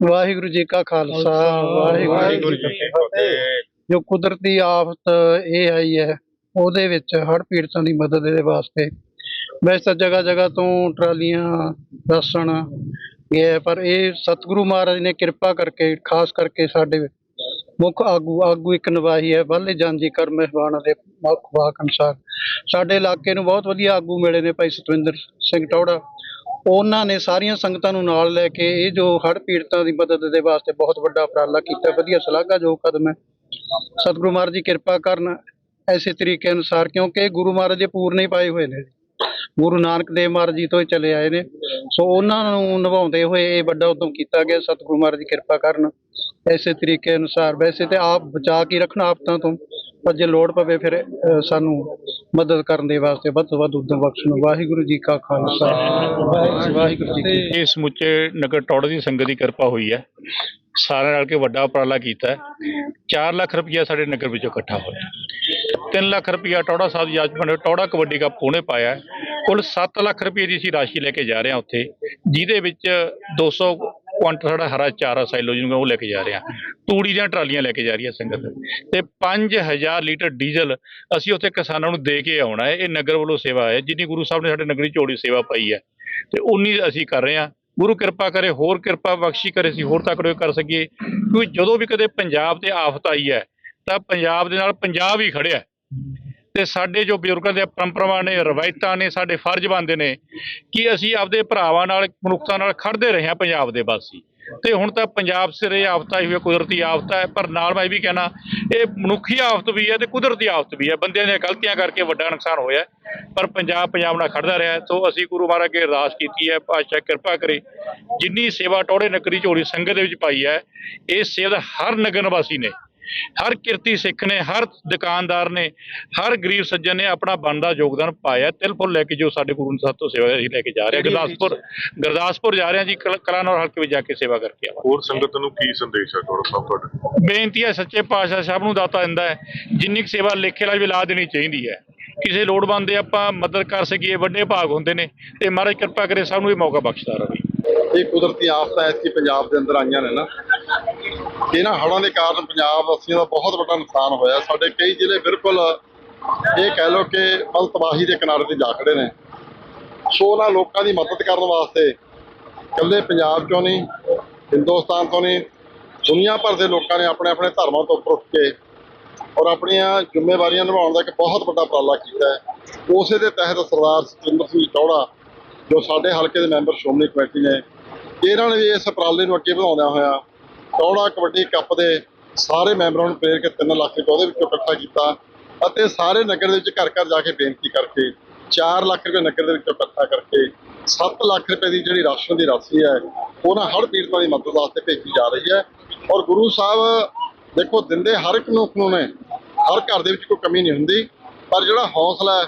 ਵਾਹਿਗੁਰੂ ਜੀ ਕਾ ਖਾਲਸਾ ਵਾਹਿਗੁਰੂ ਜੀ ਕੀ ਫਤਿਹ। ਜੋ ਕੁਦਰਤੀ ਆਫਤ ਇਹ ਆਈ ਹੈ ਉਹਦੇ ਵਿੱਚ ਹੜ੍ਹ ਪੀੜਤਾਂ ਦੀ ਮਦਦ ਦੇ ਵਾਸਤੇ। ਵੈਸੇ ਤਾਂ ਜਗ੍ਹਾ ਜਗ੍ਹਾ ਤੋਂ ਟਰਾਲੀਆਂ ਰਾਸ਼ਨ ਗਿਆ ਪਰ ਇਹ ਸਤਿਗੁਰੂ ਮਹਾਰਾਜ ਨੇ ਕਿਰਪਾ ਕਰਕੇ ਖਾਸ ਕਰਕੇ ਸਾਡੇ ਮੁੱਖ ਆਗੂ ਆਗੂ ਇੱਕ ਨਿਵਾਹੀ ਹੈ ਬਾਲੇ ਜਾਂਜੀ ਕਰ ਮਹਿਵਾਨਾ ਦੇ ਮੁੱਖ ਵਾਕ ਅਨੁਸਾਰ। ਸਾਡੇ ਇਲਾਕੇ ਨੂੰ ਬਹੁਤ ਵਧੀਆ ਆਗੂ ਮਿਲੇ ਨੇ ਭਾਈ ਸਤਵਿੰਦਰ ਸਿੰਘ ਟੌੜਾ ਉਹਨਾਂ ਨੇ ਸਾਰੀਆਂ ਸੰਗਤਾਂ ਨੂੰ ਨਾਲ ਲੈ ਕੇ ਇਹ ਜੋ ਹੜ੍ਹ ਪੀੜਤਾਂ ਦੀ ਮਦਦ ਦੇ ਵਾਸਤੇ ਬਹੁਤ ਵੱਡਾ ਉਪਰਾਲਾ ਕੀਤਾ, ਵਧੀਆ ਸ਼ਲਾਘਾਯੋਗ ਕਦਮ ਹੈ। ਸਤਿਗੁਰੂ ਮਹਾਰਾਜ ਜੀ ਕਿਰਪਾ ਕਰਨ ਐਸੇ ਤਰੀਕੇ ਅਨੁਸਾਰ, ਕਿਉਂਕਿ ਗੁਰੂ ਮਹਾਰਾਜ ਦੇ ਪੂਰਨੇ ਹੀ ਪਾਏ ਹੋਏ ਨੇ। ਗੁਰੂ ਨਾਨਕ ਦੇਵ ਮਹਾਰਾਜ ਜੀ ਤੋਂ ਹੀ ਚਲੇ ਆਏ ਨੇ। ਸੋ ਉਹਨਾਂ ਨੂੰ ਨਿਭਾਉਂਦੇ ਹੋਏ ਇਹ ਵੱਡਾ ਉਦਮ ਕੀਤਾ ਗਿਆ। ਸਤਿਗੁਰੂ ਮਹਾਰਾਜ ਜੀ ਕਿਰਪਾ ਕਰਨ ਐਸੇ ਤਰੀਕੇ ਅਨੁਸਾਰ। ਵੈਸੇ ਤੇ ਆਪ ਬਚਾ ਕੇ ਰੱਖਣਾ ਆਫਤਾਂ ਤੋਂ, ਪਰ ਜੇ ਲੋੜ ਪਵੇ ਫਿਰ ਸਾਨੂੰ ਮਦਦ ਕਰਨ ਦੇ ਵਾਸਤੇ ਵੱਧ ਤੋਂ ਵੱਧ ਉਦਮ ਬਖਸ਼ਣ ਵਾਹਿਗੁਰੂ ਜੀ ਕਾ ਖਾਲਸਾ। ਵਾਹਿਗੁਰੂ ਜੀ ਕੀ ਫਤਿਹ। ਇਹ ਸਮੁੱਚੇ ਨਗਰ ਟੌੜੇ ਦੀ ਸੰਗਤ ਦੀ ਕਿਰਪਾ ਹੋਈ ਹੈ। ਸਾਰਿਆਂ ਰਲ ਕੇ ਵੱਡਾ ਉਪਰਾਲਾ ਕੀਤਾ ਹੈ। 4 ਲੱਖ ਰੁਪਇਆ ਸਾਡੇ ਨਗਰ ਵਿੱਚੋਂ ਇਕੱਠਾ ਹੋਇਆ। 3 ਲੱਖ ਰੁਪਇਆ ਟੌੜਾ ਸਾਹਿਬ ਜੀ ਅੱਜ ਟੌੜਾ ਕਬੱਡੀ ਕੱਪ ਪੂਣੇ ਪਾਇਆ ਹੈ। ਕੁੱਲ 7 ਲੱਖ ਰੁਪਏ ਦੀ ਅਸੀਂ ਰਾਸ਼ੀ ਲੈ ਕੇ ਜਾ ਰਹੇ ਹਾਂ ਉੱਥੇ, ਜਿਹਦੇ ਵਿੱਚ 200 ਕੁਆਂਟਲ ਸਾਡਾ ਹਰਾ ਚਾਰਾ ਸਾਈਲੋ ਜਿਹਨੂੰ ਉਹ ਲੈ ਕੇ ਜਾ ਰਿਹਾ। ਤੂੜੀ ਦੀਆਂ ਟਰਾਲੀਆਂ ਲੈ ਕੇ ਜਾ ਰਹੀ ਹੈ ਸੰਗਤ। ਤੇ 5000 ਲੀਟਰ ਡੀਜ਼ਲ ਅਸੀਂ ਉੱਥੇ ਕਿਸਾਨਾਂ ਨੂੰ ਦੇ ਕੇ ਆਉਣਾ ਹੈ। ਇਹ ਨਗਰ ਵੱਲੋਂ ਸੇਵਾ ਹੈ। ਜਿੰਨੀ ਗੁਰੂ ਸਾਹਿਬ ਨੇ ਸਾਡੇ ਨਗਰੀ ਝੋੜੀ ਸੇਵਾ ਪਾਈ ਹੈ। ਤੇ ਉਨੀ ਅਸੀਂ ਕਰ ਰਹੇ ਹਾਂ। ਗੁਰੂ ਕਿਰਪਾ ਕਰੇ, ਹੋਰ ਕਿਰਪਾ ਬਖਸ਼ੀ ਕਰੇ ਅਸੀਂ, ਹੋਰ ਤੱਕ ਕਰ ਸਕੀਏ। ਕਿਉਂਕਿ ਜਦੋਂ ਵੀ ਕਦੇ ਪੰਜਾਬ ਤੇ ਆਫਤ ਆਈ ਹੈ, ਤਾਂ ਪੰਜਾਬ ਦੇ ਨਾਲ ਪੰਜਾਬ ਹੀ ਖੜਿਆ ਤੇ ਸਾਡੇ ਜੋ ਬਜ਼ੁਰਗਾਂ ਦੀਆਂ ਪਰੰਪਰਾਵਾਂ ਨੇ ਰਵਾਇਤਾਂ ਨੇ ਸਾਡੇ ਫਰਜ਼ ਬਣਦੇ ਨੇ ਕਿ ਅਸੀਂ ਆਪਦੇ ਭਰਾਵਾਂ ਨਾਲ ਮਨੁੱਖਤਾ ਨਾਲ ਖੜਦੇ ਰਹੇ ਹਾਂ ਪੰਜਾਬ ਦੇ ਵਾਸੀ। ਤੇ ਹੁਣ ਤਾਂ ਪੰਜਾਬ ਸਿਰੇ ਆਫਤ ਹੀ ਹੋਈ ਹੈ, ਕੁਦਰਤੀ ਆਫਤ ਹੈ ਪਰ ਨਾਲ ਮੈਂ ਇਹ ਵੀ ਕਹਿਣਾ ਇਹ ਮਨੁੱਖੀ ਆਫਤ ਵੀ ਹੈ ਤੇ ਕੁਦਰਤੀ ਆਫਤ ਵੀ ਹੈ। ਬੰਦਿਆਂ ਦੀਆਂ ਗਲਤੀਆਂ ਕਰਕੇ ਵੱਡਾ ਨੁਕਸਾਨ ਹੋਇਆ ਪਰ ਪੰਜਾਬ ਪੰਜਾਬ ਨਾਲ ਖੜਦਾ ਰਿਹਾ ਸੋ ਅਸੀਂ ਗੁਰੂ ਮਹਾਰਾਜ ਅੱਗੇ ਅਰਦਾਸ ਕੀਤੀ ਹੈ ਪਾਤਸ਼ਾਹ ਕਿਰਪਾ ਕਰੇ ਜਿੰਨੀ ਸੇਵਾ ਟੋੜੇ ਨਕਰੀ ਝੋਲੀ ਸੰਗਤ ਦੇ ਵਿੱਚ ਪਾਈ ਹੈ ਇਹ ਸੇਵਾ ਹਰ ਨਗਰ ਨਿਵਾਸੀ ਨੇ ਹਰ ਕਿਰਤੀ ਸਿੱਖ ਨੇ ਹਰ ਦੁਕਾਨਦਾਰ ਨੇ ਹਰ ਗਰੀਬ ਸੱਜਣ ਨੇ ਆਪਣਾ ਬਣਦਾ ਯੋਗਦਾਨ ਪਾਇਆ। ਤਿਲ ਫੁੱਲ ਲੈ ਕੇ ਜੋ ਸਾਡੇ ਗੁਰੂ ਸਾਹਿਬ ਤੋਂ ਸੇਵਾ ਅਸੀਂ ਲੈ ਕੇ ਜਾ ਰਹੇ ਹਾਂ। ਗੁਰਦਾਸਪੁਰ ਗੁਰਦਾਸਪੁਰ ਜਾ ਰਹੇ ਹਾਂ ਜੀ ਕਲ- ਕਲਾਨੌਰ ਹਲਕੇ ਵਿੱਚ ਜਾ ਕੇ ਸੇਵਾ ਕਰਕੇ ਆਵਾਂਗੇ। ਹੋਰ ਸੰਗਤ ਨੂੰ ਕੀ ਸੰਦੇਸ਼ ਹੈ ਤੁਹਾਡਾ ਸਾਹਿਬ ਤੁਹਾਡੇ? ਬੇਨਤੀ ਹੈ ਸੱਚੇ ਪਾਤਸ਼ਾਹ ਸਾਹਿਬ ਨੂੰ ਦਾਤਾ ਦਿੰਦਾ ਹੈ ਜਿੰਨੀ ਕੁ ਸੇਵਾ ਲੇਖੇ ਨਾਲ ਵੀ ਲਾ ਦੇਣੀ ਚਾਹੀਦੀ ਹੈ। ਕਿਸੇ ਲੋੜਵੰਦ ਦੇ ਆਪਾਂ ਮਦਦ ਕਰ ਸਕੀਏ ਵੱਡੇ ਭਾਗ ਹੁੰਦੇ ਨੇ ਤੇ ਮਹਾਰਾਜ ਕਿਰਪਾ ਕਰੇ ਸਭ ਨੂੰ ਇਹ ਮੌਕਾ ਬਖਸ਼ਦਾ ਰਹੇ। ਇਹ ਕੁਦਰਤੀ ਆਫਤਾਂ ਐਤਕੀ ਪੰਜਾਬ ਦੇ ਅੰਦਰ ਆਈਆਂ ਨੇ ਨਾ। ਇਹਨਾਂ ਹੜ੍ਹਾਂ ਦੇ ਕਾਰਨ ਪੰਜਾਬ ਵਾਸੀਆਂ ਦਾ ਬਹੁਤ ਵੱਡਾ ਨੁਕਸਾਨ ਹੋਇਆ। ਸਾਡੇ ਕਈ ਜ਼ਿਲ੍ਹੇ ਬਿਲਕੁਲ ਇਹ ਕਹਿ ਲਓ ਕਿ ਫਲ ਤਬਾਹੀ ਦੇ ਕਿਨਾਰੇ ਤੇ ਜਾ ਖੜੇ ਨੇ। ਸੋ ਉਹਨਾਂ ਲੋਕਾਂ ਦੀ ਮਦਦ ਕਰਨ ਵਾਸਤੇ ਇਕੱਲੇ ਪੰਜਾਬ ਚੋਂ ਨਹੀਂ, ਹਿੰਦੁਸਤਾਨ ਤੋਂ ਨਹੀਂ, ਦੁਨੀਆ ਭਰ ਦੇ ਲੋਕਾਂ ਨੇ ਆਪਣੇ ਆਪਣੇ ਧਰਮਾਂ ਤੋਂ ਉੱਪਰ ਉੱਠ ਕੇ ਔਰ ਆਪਣੀਆਂ ਜ਼ਿੰਮੇਵਾਰੀਆਂ ਨਿਭਾਉਣ ਦਾ ਇੱਕ ਬਹੁਤ ਵੱਡਾ ਉਪਰਾਲਾ ਕੀਤਾ ਹੈ। ਉਸੇ ਦੇ ਤਹਿਤ ਸਰਦਾਰ ਸਤਿੰਦਰ ਸਿੰਘ ਚੌੜਾ, ਜੋ ਸਾਡੇ ਹਲਕੇ ਦੇ ਮੈਂਬਰ ਸ਼੍ਰੋਮਣੀ ਕਮੇਟੀ ਨੇ, ਇਹਨਾਂ ਨੇ ਵੀ ਇਸ ਉਪਰਾਲੇ ਨੂੰ ਅੱਗੇ ਵਧਾਉਂਦਿਆਂ ਹੋਇਆ ਚੌੜਾ ਕਬੱਡੀ ਕੱਪ ਦੇ ਸਾਰੇ ਮੈਂਬਰਾਂ ਨੂੰ ਪ੍ਰੇਰ ਕੇ 3 ਲੱਖ ਰੁਪਏ ਉਹਦੇ ਵਿੱਚੋਂ ਇਕੱਠਾ ਕੀਤਾ ਅਤੇ ਸਾਰੇ ਨਗਰ ਦੇ ਵਿੱਚ ਘਰ ਘਰ ਜਾ ਕੇ ਬੇਨਤੀ ਕਰਕੇ 4 ਲੱਖ ਰੁਪਏ ਨਗਰ ਦੇ ਵਿੱਚੋਂ ਇਕੱਠਾ ਕਰਕੇ 7 ਲੱਖ ਰੁਪਏ ਦੀ ਜਿਹੜੀ ਰਾਸ਼ਨ ਦੀ ਰਾਸ਼ੀ ਹੈ, ਉਹਨਾਂ ਹਰ ਪੀੜਤਾਂ ਦੀ ਮਦਦ ਵਾਸਤੇ ਭੇਜੀ ਜਾ ਰਹੀ ਹੈ। ਔਰ ਗੁਰੂ ਸਾਹਿਬ ਦੇਖੋ, ਦਿੰਦੇ ਹਰ ਇੱਕ ਨੂੰ ਨੂੰ ਨੇ, ਹਰ ਘਰ ਦੇ ਵਿੱਚ ਕੋਈ ਕਮੀ ਨਹੀਂ ਹੁੰਦੀ, ਪਰ ਜਿਹੜਾ ਹੌਸਲਾ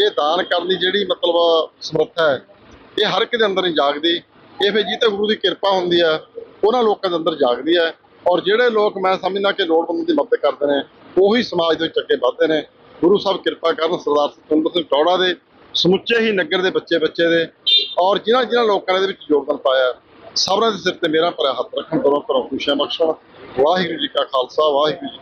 ਇਹ ਦਾਨ ਕਰਨ ਦੀ ਜਿਹੜੀ ਮਤਲਬ ਸਮਰੱਥਾ ਹੈ, ਇਹ ਹਰ ਇੱਕ ਦੇ ਅੰਦਰ ਨਹੀਂ ਜਾਗਦੀ। ਇਹ ਫਿਰ ਜੀ ਤੇ ਗੁਰੂ ਦੀ ਕਿਰਪਾ ਹੁੰਦੀ ਹੈ ਉਹਨਾਂ ਲੋਕਾਂ ਦੇ ਅੰਦਰ ਜਾਗਦੀ ਹੈ ਔਰ ਜਿਹੜੇ ਲੋਕ ਮੈਂ ਸਮਝਦਾ ਕਿ ਲੋੜਵੰਦ ਦੀ ਮਦਦ ਕਰਦੇ ਨੇ, ਉਹੀ ਸਮਾਜ ਦੇ ਵਿੱਚ ਅੱਗੇ ਵੱਧਦੇ ਨੇ। ਗੁਰੂ ਸਾਹਿਬ ਕਿਰਪਾ ਕਰਨ ਸਰਦਾਰ ਸਤਿੰਦਰ ਸਿੰਘ ਟੌੜਾ ਦੇ ਸਮੁੱਚੇ ਹੀ ਨਗਰ ਦੇ ਬੱਚੇ ਬੱਚੇ ਦੇ ਔਰ ਜਿਨ੍ਹਾਂ ਜਿਨ੍ਹਾਂ ਲੋਕਾਂ ਨੇ ਇਹਦੇ ਵਿੱਚ ਯੋਗਦਾਨ ਪਾਇਆ, ਸਭਨਾਂ ਦੇ ਸਿਰ ਤੇ ਮੇਰਾ ਭਰਾ ਹੱਥ ਰੱਖਣ ਦੋਨੋਂ ਘਰੋਂ ਖੁਸ਼ੀਆਂ ਬਖਸ਼ਣ। ਵਾਹਿਗੁਰੂ ਜੀ ਕਾ ਖਾਲਸਾ, ਵਾਹਿਗੁਰੂ ਜੀ